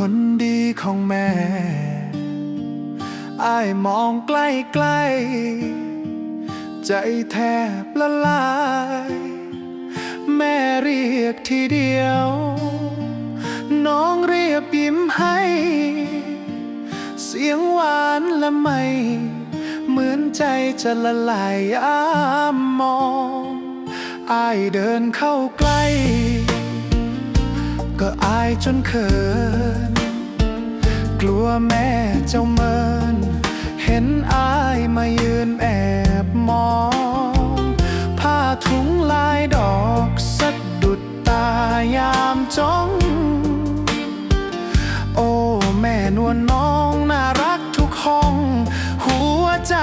คนดีของแม่อายมองใกล้ๆใจแทบละลาย แม่เรียกทีเดียว น้องเรียบยิ้มให้ เสียงหวานละไม่เหมือนใจจะละลายยามมองอายเดินเข้าใกล้ ก็อายจนเขิน ลัวแม่เจ้าเมิน เห็นอายมายืนแอบมอง ผ้าถุงลายดอกสะดุดตายามจ้อง โอ้ แม่นวลน้องน่ารักทุกห้อง หัวใจ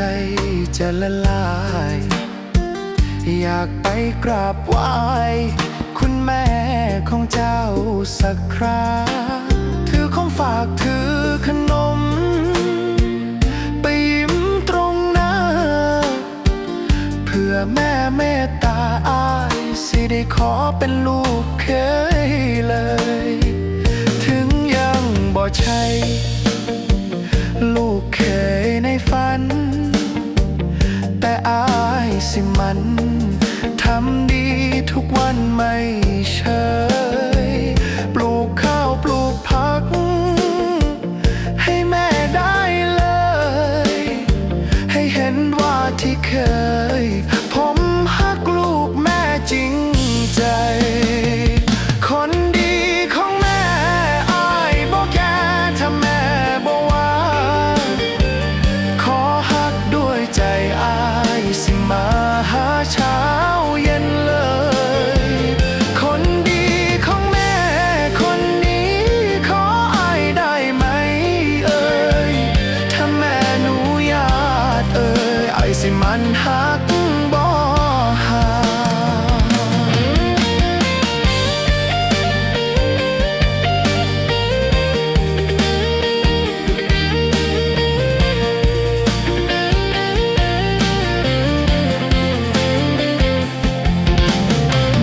ใจจะละลาย อยากไปกราบไหว้คุณแม่ของเจ้าสักคราถือของฝากถือขนม ไปยิ้มตรงหน้า เพื่อแม่เมตตาอาย สิได้ขอเป็นลูกเคยเลย สิมัน ทำดีทุกวันไม่เชย สิมันฮักบ่หา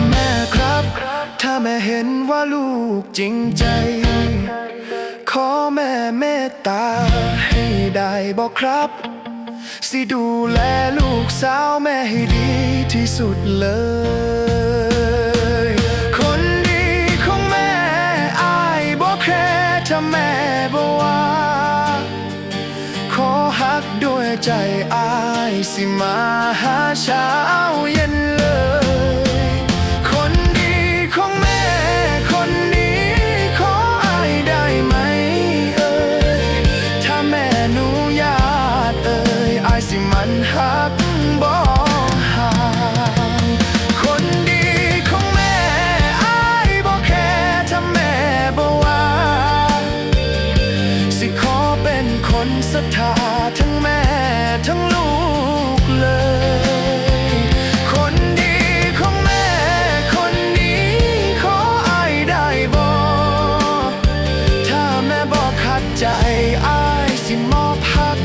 แม่ครับ ถ้าแม่เห็นว่าลูกจริงใจ ขอแม่เมตตาให้ได้บอกครับ สิดูแลลูกสาวแม่ให้ดีที่สุดเลยคนดีของแม่อายบอกแค่ถ้าแม่บ่ว่าขอฮักด้วยใจอายสิมาหาเช้าเย็น ศรัทธาทั้งแม่ทั้งลูกเลย คนดีของแม่คนนี้ขออายได้บอกถ้าแม่บอกขัดใจอายสิมอบพัก